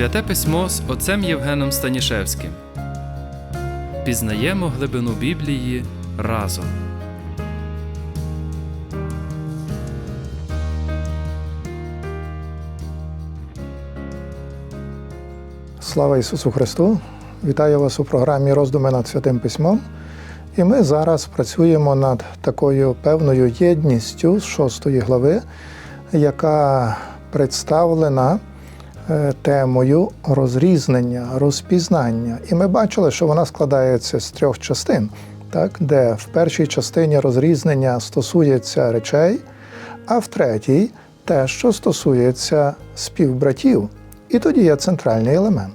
Святе письмо з отцем Євгеном Станішевським. Пізнаємо глибину Біблії разом. Слава Ісусу Христу! Вітаю вас у програмі Роздуми над Святим Письмом. І ми зараз працюємо над такою певною єдністю з шостої глави, яка представлена темою розрізнення, розпізнання. І ми бачили, що вона складається з трьох частин, так? де в першій частині розрізнення стосується речей, а в третій те, що стосується співбратів. І тоді є центральний елемент.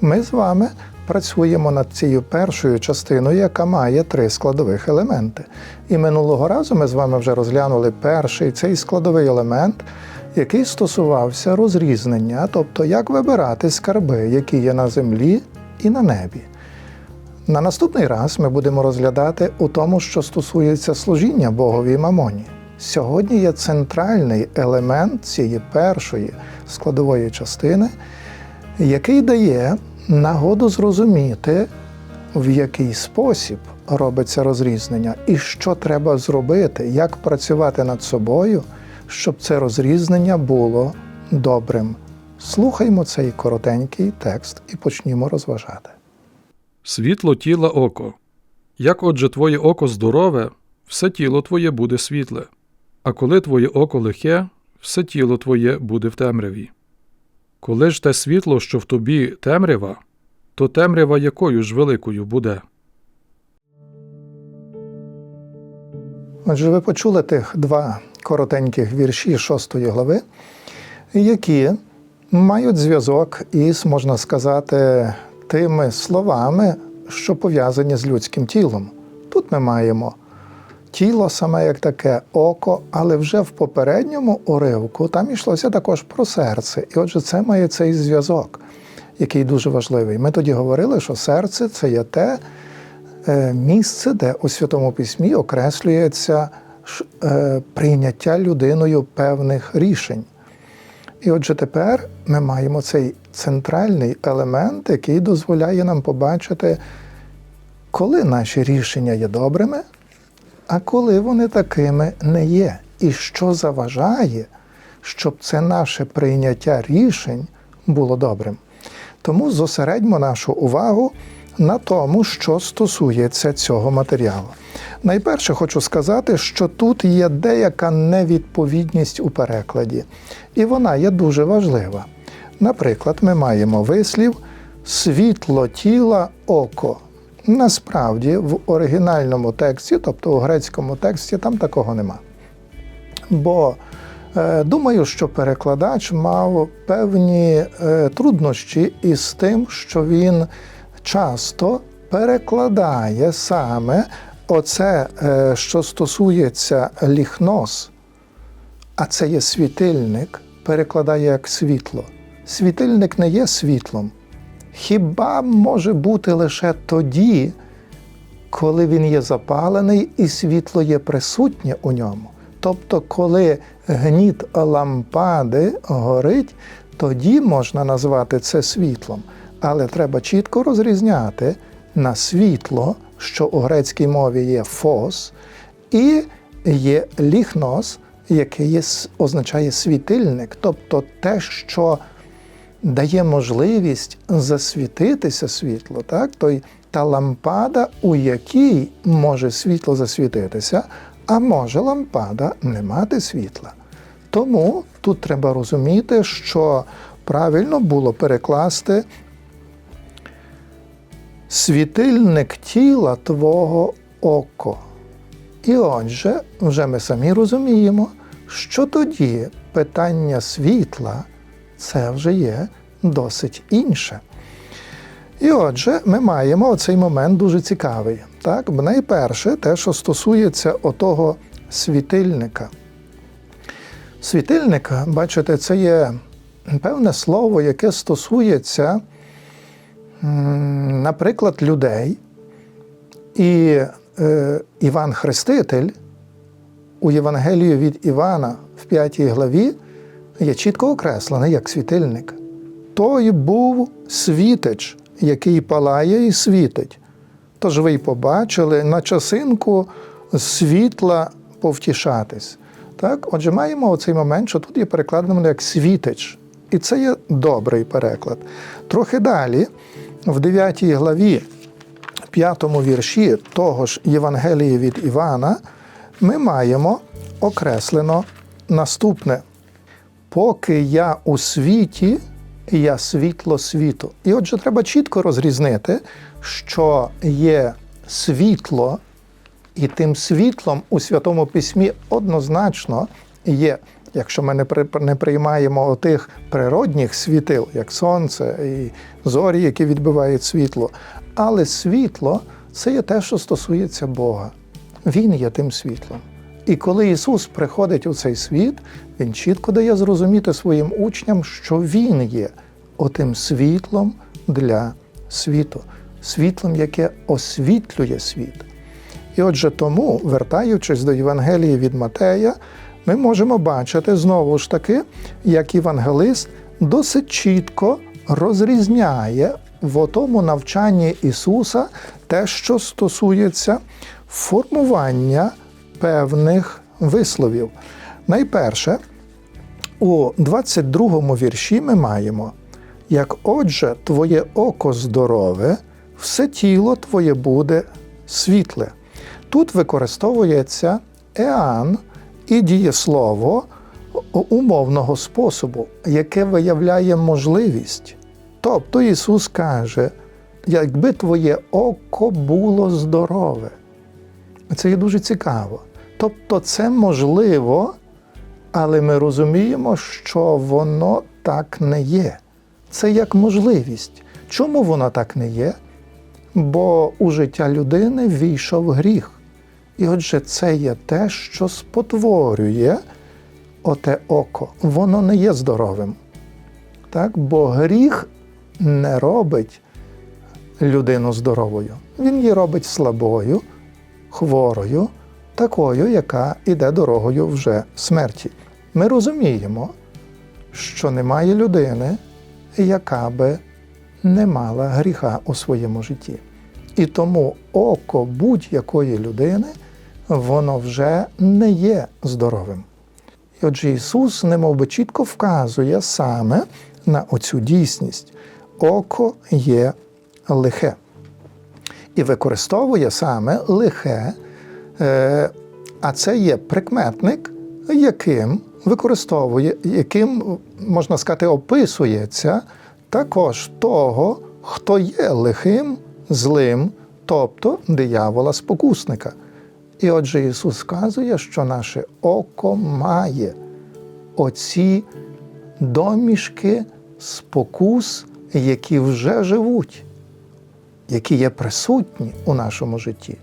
Ми з вами працюємо над цією першою частиною, яка має три складових елементи. І минулого разу ми з вами вже розглянули перший цей складовий елемент, який стосувався розрізнення, тобто як вибирати скарби, які є на землі і на небі. На наступний раз ми будемо розглядати у тому, що стосується служіння Богові Мамоні. Сьогодні є центральний елемент цієї першої складової частини, який дає нагоду зрозуміти, в який спосіб робиться розрізнення, і що треба зробити, як працювати над собою, щоб це розрізнення було добрим. Слухаймо цей коротенький текст і почнімо розважати. Світло тіла око. Як отже твоє око здорове, все тіло твоє буде світле, а коли твоє око лихе, все тіло твоє буде в темряві. Коли ж те світло, що в тобі темрява, то темрява якою ж великою буде. Отже, ви почули тих два коротеньких вірші шостої глави, які мають зв'язок із, можна сказати, тими словами, що пов'язані з людським тілом. Тут ми маємо тіло саме як таке, око, але вже в попередньому уривку там йшлося також про серце. І отже, це має цей зв'язок, який дуже важливий. Ми тоді говорили, що серце це є те е, місце, де у Святому Письмі окреслюється прийняття людиною певних рішень. І отже, тепер ми маємо цей центральний елемент, який дозволяє нам побачити, коли наші рішення є добрими, а коли вони такими не є. І що заважає, щоб це наше прийняття рішень було добрим. Тому зосередьмо нашу увагу на тому, що стосується цього матеріалу. Найперше хочу сказати, що тут є деяка невідповідність у перекладі, і вона є дуже важлива. Наприклад, ми маємо вислів світло тіла око. Насправді, в оригінальному тексті, тобто у грецькому тексті, там такого нема. Бо е, думаю, що перекладач мав певні е, труднощі із тим, що він часто перекладає саме оце, е, що стосується ліхнос, а це є світильник, перекладає як світло. Світильник не є світлом. Хіба може бути лише тоді, коли він є запалений і світло є присутнє у ньому. Тобто, коли гніт лампади горить, тоді можна назвати це світлом. Але треба чітко розрізняти на світло, що у грецькій мові є фос, і є ліхнос, який є, означає світильник, тобто те, що дає можливість засвітитися світло, так? Той, та лампада, у якій може світло засвітитися, а може лампада не мати світла. Тому тут треба розуміти, що правильно було перекласти світильник тіла твого око. І отже, вже ми самі розуміємо, що тоді питання світла це вже є досить інше. І отже, ми маємо оцей момент дуже цікавий. Так? Найперше, те, що стосується отого світильника. Світильника, бачите, це є певне слово, яке стосується, наприклад, людей. І е, Іван Хреститель у Євангелії від Івана в 5 главі є чітко окреслений як світильник. той був світич, який палає і світить. Тож ви й побачили на часинку світла повтішатись. Так? Отже, маємо оцей момент, що тут є перекладено як світич. І це є добрий переклад. Трохи далі, в 9 главі, 5 вірші того ж Євангелії від Івана, ми маємо окреслено наступне: поки я у світі, я світло світу. І отже, треба чітко розрізнити, що є світло, і тим світлом у Святому Письмі однозначно є, якщо ми не при- приймаємо тих природних світил, як сонце і зорі, які відбивають світло. Але світло це є те, що стосується Бога. Він є тим світлом. І коли Ісус приходить у цей світ, Він чітко дає зрозуміти своїм учням, що Він є отим світлом для світу, світлом, яке освітлює світ. І отже, тому, вертаючись до Євангелії від Матея, ми можемо бачити знову ж таки, як євангелист досить чітко розрізняє в тому навчанні Ісуса те, що стосується формування певних висловів. Найперше, у 22 вірші ми маємо: як отже, твоє око здорове, все тіло твоє буде світле. Тут використовується еан і дієслово умовного способу, яке виявляє можливість. Тобто Ісус каже, якби твоє око було здорове. Це є дуже цікаво. Тобто, це можливо, але ми розуміємо, що воно так не є. Це як можливість. Чому воно так не є? Бо у життя людини війшов гріх. І отже, це є те, що спотворює оте око. Воно не є здоровим. Так? Бо гріх не робить людину здоровою. Він її робить слабою, хворою, такою, яка йде дорогою вже смерті. Ми розуміємо, що немає людини, яка би не мала гріха у своєму житті. І тому око будь-якої людини воно вже не є здоровим. І отже, Ісус немов би чітко вказує саме на оцю дійсність. Око є лихе. І використовує саме лихе, е, а це є прикметник, яким використовує, яким, можна сказати, описується також того, хто є лихим, злим, тобто диявола спокусника. І отже, Ісус сказує, що наше око має оці домішки спокус, які вже живуть, які є присутні у нашому житті.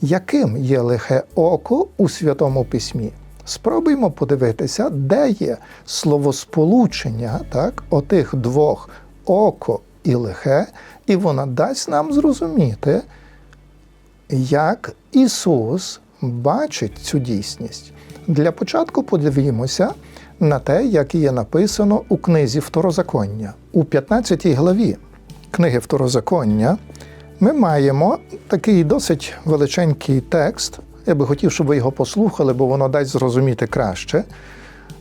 Яким є лихе око у Святому Письмі? Спробуємо подивитися, де є словосполучення так, отих двох око і лихе, і воно дасть нам зрозуміти, як Ісус бачить цю дійсність. Для початку подивімося на те, як є написано у книзі Второзаконня. У 15 главі книги Второзаконня ми маємо такий досить величенький текст. Я би хотів, щоб ви його послухали, бо воно дасть зрозуміти краще.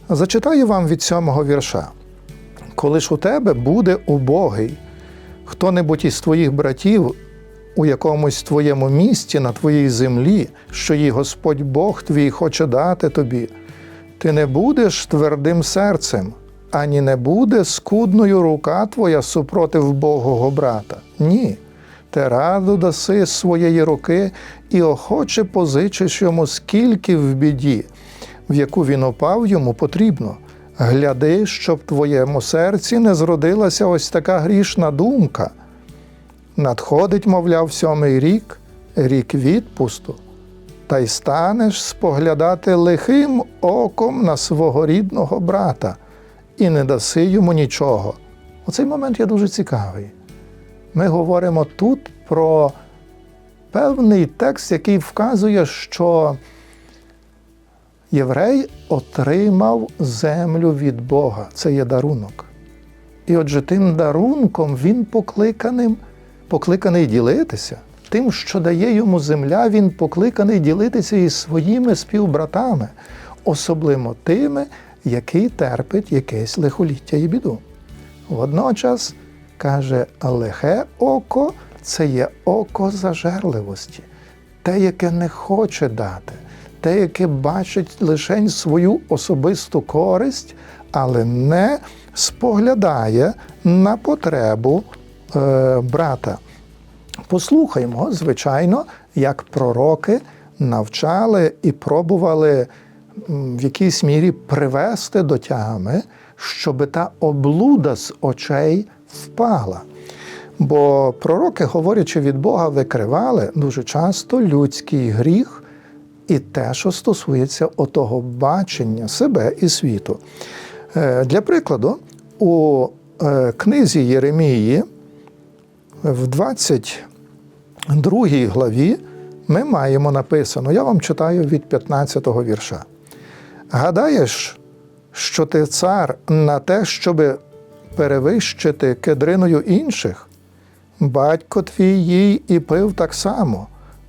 Зачитаю вам від сьомого вірша. Коли ж у тебе буде убогий, хто-небудь із твоїх братів у якомусь твоєму місті на твоїй землі, що їй Господь Бог твій хоче дати тобі, ти не будеш твердим серцем, ані не буде скудною рука твоя супротив Богого брата. Ні. Ти раду даси своєї руки і охоче позичиш йому скільки в біді, в яку він упав йому потрібно. Гляди, щоб в твоєму серці не зродилася ось така грішна думка. Надходить, мовляв, сьомий рік, рік відпусту, та й станеш споглядати лихим оком на свого рідного брата і не даси йому нічого. Оцей момент є дуже цікавий. Ми говоримо тут про певний текст, який вказує, що єврей отримав землю від Бога. Це є дарунок. І отже, тим дарунком він покликаним, покликаний ділитися. Тим, що дає йому земля, він покликаний ділитися із своїми співбратами, особливо тими, який терпить якесь лихоліття і біду. Водночас каже, лихе око це є око зажерливості, те, яке не хоче дати, те, яке бачить лише свою особисту користь, але не споглядає на потребу брата. Послухаймо, звичайно, як пророки навчали і пробували в якійсь мірі привести до тями, щоб та облуда з очей впала. Бо пророки, говорячи від Бога, викривали дуже часто людський гріх і те, що стосується отого бачення себе і світу. Е, Для прикладу, у е, книзі Єремії в 22 главі ми маємо написано, я вам читаю від 15 го вірша. Гадаєш, що ти цар на те, щоб перевищити кедриною інших? Батько твій їй і пив так само,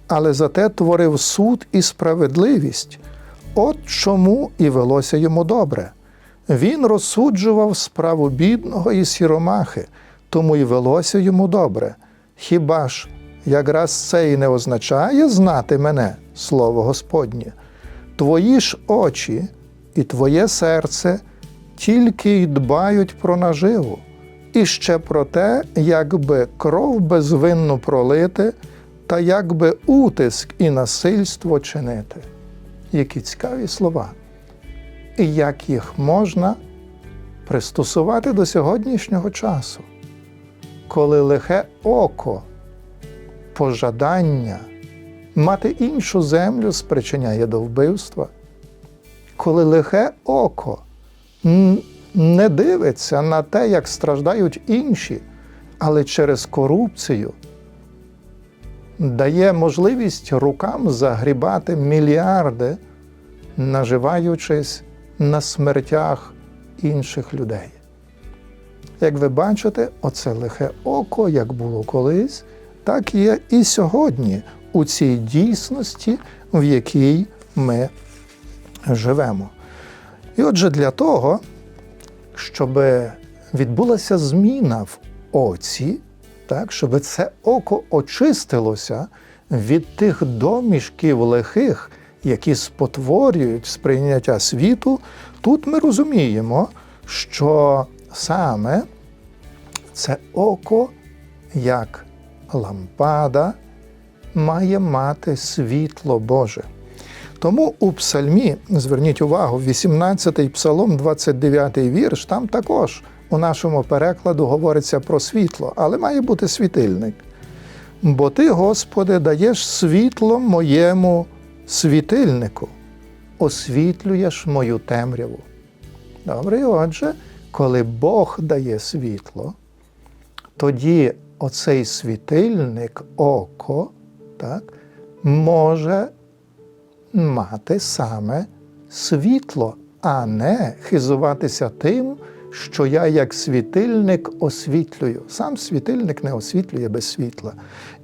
але зате творив суд і справедливість. От чому і велося йому добре. Він розсуджував справу бідного і сіромахи, тому й велося йому добре. Хіба ж якраз це і не означає знати мене, слово Господнє? Твої ж очі і твоє серце тільки й дбають про наживу, і ще про те, якби кров безвинну пролити, та якби утиск і насильство чинити. Які цікаві слова. І як їх можна пристосувати до сьогоднішнього часу, коли лихе око, пожадання мати іншу землю спричиняє до вбивства, коли лихе око не дивиться на те, як страждають інші, але через корупцію дає можливість рукам загрібати мільярди, наживаючись на смертях інших людей. Як ви бачите, оце лихе око, як було колись, так є і сьогодні у цій дійсності, в якій ми живемо. І отже, для того, щоб відбулася зміна в оці, так, щоб це око очистилося від тих домішків лихих, які спотворюють сприйняття світу, тут ми розуміємо, що саме це око, як лампада, має мати світло Боже. Тому у псальмі, зверніть увагу, 18-й псалом, 29-й вірш, там також у нашому перекладу говориться про світло, але має бути світильник. Бо ти, Господи, даєш світло моєму світильнику, освітлюєш мою темряву. Добре, отже, коли Бог дає світло, тоді оцей світильник, око, так, може мати саме світло, а не хизуватися тим, що я як світильник освітлюю. Сам світильник не освітлює без світла.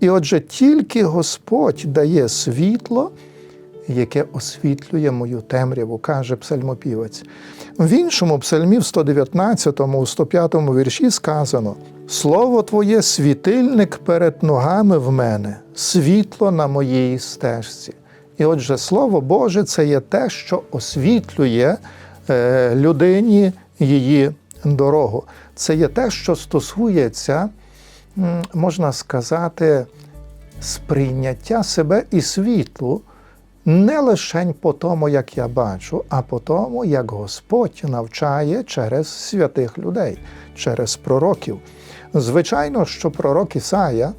І отже, тільки Господь дає світло, яке освітлює мою темряву, каже псальмопівець. В іншому псальмі, в 119, у 105 вірші сказано: Слово Твоє світильник перед ногами в мене, світло на моїй стежці. І отже, Слово Боже це є те, що освітлює е, людині її дорогу. Це є те, що стосується, можна сказати, сприйняття себе і світу не лише по тому, як я бачу, а по тому, як Господь навчає через святих людей, через пророків. Звичайно, що пророк Ісая,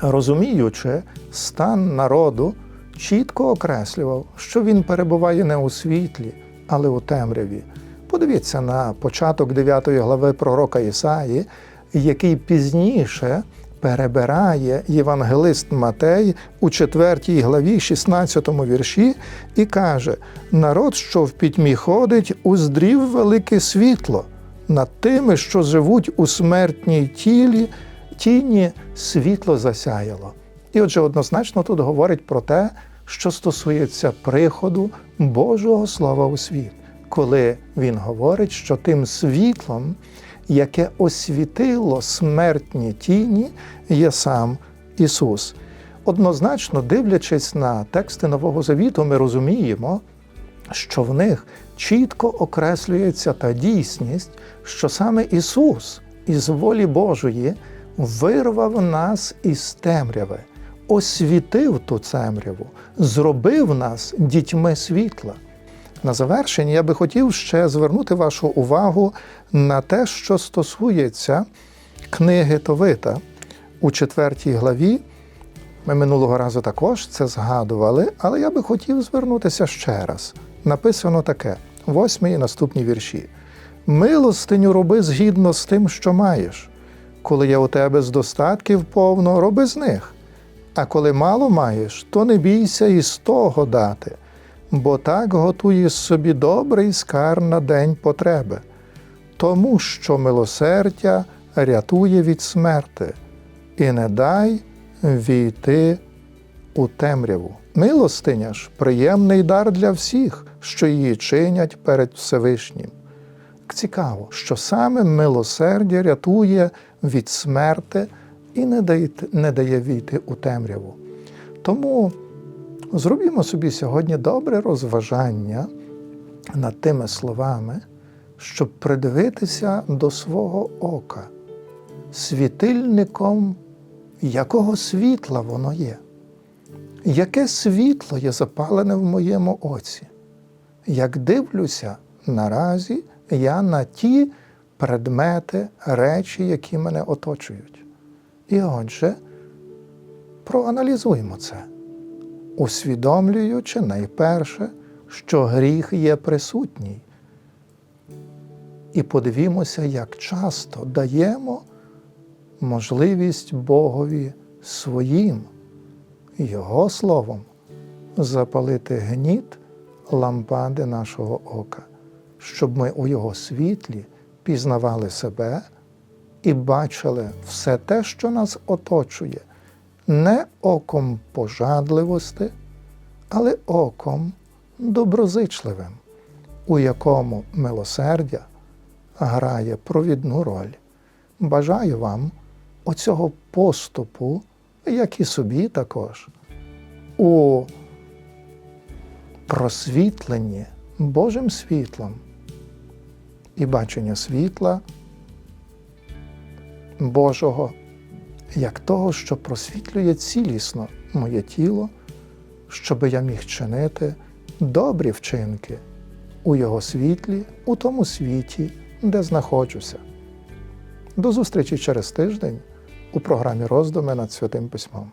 розуміючи стан народу, чітко окреслював, що він перебуває не у світлі, але у темряві. Подивіться на початок 9 глави пророка Ісаї, який пізніше перебирає євангелист Матей у 4 главі, 16 вірші, і каже: народ, що в пітьмі ходить, уздрів велике світло. Над тими, що живуть у смертній тілі, тіні світло засяяло. І отже, однозначно тут говорить про те, що стосується приходу Божого Слова у світ, коли він говорить, що тим світлом, яке освітило смертні тіні, є сам Ісус. Однозначно, дивлячись на тексти Нового Завіту, ми розуміємо, що в них чітко окреслюється та дійсність, що саме Ісус із волі Божої вирвав нас із темряви, освітив ту темряву, зробив нас дітьми світла. На завершення я би хотів ще звернути вашу увагу на те, що стосується книги Товита у четвертій главі. Ми минулого разу також це згадували, але я би хотів звернутися ще раз. Написано таке: восьмий і наступні вірші. Милостиню роби згідно з тим, що маєш. Коли є у тебе з достатків повно, роби з них. А коли мало маєш, то не бійся і з того дати, бо так готуєш собі добрий скар на день потреби, тому що милосердя рятує від смерти, і не дай війти у темряву. Милостиня ж приємний дар для всіх, що її чинять перед Всевишнім. Цікаво, що саме милосердя рятує від смерти і не дає, не дає війти у темряву. Тому зробімо собі сьогодні добре розважання над тими словами, щоб придивитися до свого ока, світильником якого світла воно є? Яке світло є запалене в моєму оці? Як дивлюся наразі я на ті предмети, речі, які мене оточують. І отже, проаналізуємо це, усвідомлюючи найперше, що гріх є присутній. І подивімося, як часто даємо можливість Богові своїм Його словом запалити гніт лампади нашого ока, щоб ми у Його світлі пізнавали себе і бачили все те, що нас оточує, не оком пожадливості, але оком доброзичливим, у якому милосердя грає провідну роль. Бажаю вам оцього поступу, як і собі також, у просвітленні Божим світлом і бачення світла Божого як того, що просвітлює цілісно моє тіло, щоби я міг чинити добрі вчинки у Його світлі, у тому світі, де знаходжуся. До зустрічі через тиждень у програмі роздуми над Святим Письмом.